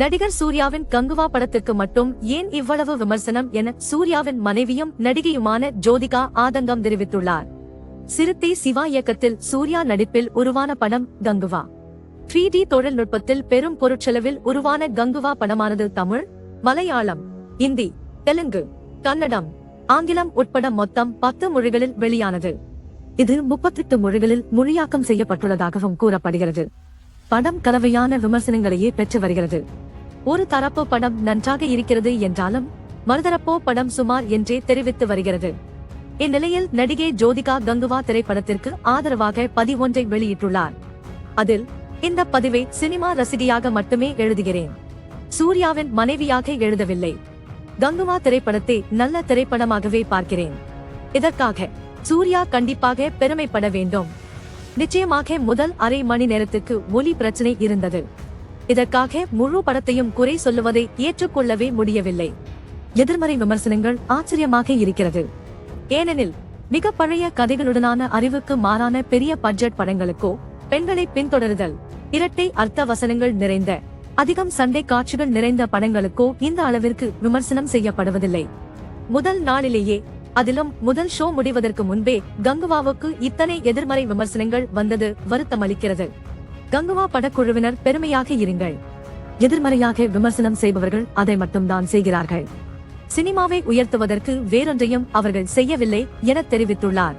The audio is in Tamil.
நடிகர் சூர்யாவின் கங்குவா படத்திற்கு மட்டும் ஏன் இவ்வளவு விமர்சனம் என சூர்யாவின் மனைவியும் நடிகையுமான ஜோதிகா ஆதங்கம் தெரிவித்துள்ளார். சிறுத்தை சிவா இயக்கத்தில் சூர்யா நடிப்பில் உருவான படம் கங்குவா. த்ரீ டி தொழில்நுட்பத்தில் பெரும் பொருட்செலவில் உருவான கங்குவா படமானது தமிழ் மலையாளம் இந்தி தெலுங்கு கன்னடம் ஆங்கிலம் உட்பட மொத்தம் பத்து மொழிகளில் வெளியானது. இது முப்பத்தெட்டு மொழிகளில் மொழியாக்கம் செய்யப்பட்டுள்ளதாகவும் கூறப்படுகிறது. படம் கலவையான விமர்சனங்களையே பெற்று வருகிறது. ஒரு தரப்பு படம் நன்றாக இருக்கிறது என்றாலும் மறுதரப்போ படம் சுமார் என்றே தெரிவித்து வருகிறது. இந்நிலையில் நடிகை ஜோதிகா கங்குவா திரைப்படத்திற்கு ஆதரவாக பதிவொன்றை வெளியிட்டுள்ளார். அதில் இந்த பதிவை சினிமா ரசிகையாக மட்டுமே எழுதுகிறேன். சூர்யாவின் மனைவியாக எழுதவில்லை. கங்குவா திரைப்படத்தை நல்ல திரைப்படமாகவே பார்க்கிறேன். இதற்காக சூர்யா கண்டிப்பாக பெருமைப்பட வேண்டும். நிச்சயமாக முதல் அரை மணி நேரத்துக்கு ஒலி பிரச்சனை இருந்தது. இதற்காக முழு படத்தையும் குறை சொல்லுவதை ஏற்றுக்கொள்ளவே முடியவில்லை. எதிர்மறை விமர்சனங்கள் ஆச்சரியமாக இருக்கிறது. ஏனெனில் மிக பழைய கதைகளுடனான அறிவுக்கு மாறான பெரிய பட்ஜெட் படங்களுக்கோ பெண்களை பின்தொடருதல் இரட்டை அர்த்த வசனங்கள் நிறைந்த அதிகம் சண்டை காட்சிகள் நிறைந்த படங்களுக்கோ இந்த அளவிற்கு விமர்சனம் செய்யப்படுவதில்லை. முதல் நாளிலேயே அதிலும் முதல் ஷோ முடிவதற்கு முன்பே கங்குவாவுக்கு இத்தனை எதிர்மறை விமர்சனங்கள் வந்தது வருத்தமளிக்கிறது கங்குவா படக்குழுவினர் பெருமையாக இருங்கள். எதிர்மறையாக விமர்சனம் செய்பவர்கள் அதை மட்டும்தான் செய்கிறார்கள். சினிமாவை உயர்த்துவதற்கு வேறொன்றையும் அவர்கள் செய்யவில்லை என தெரிவித்துள்ளார்.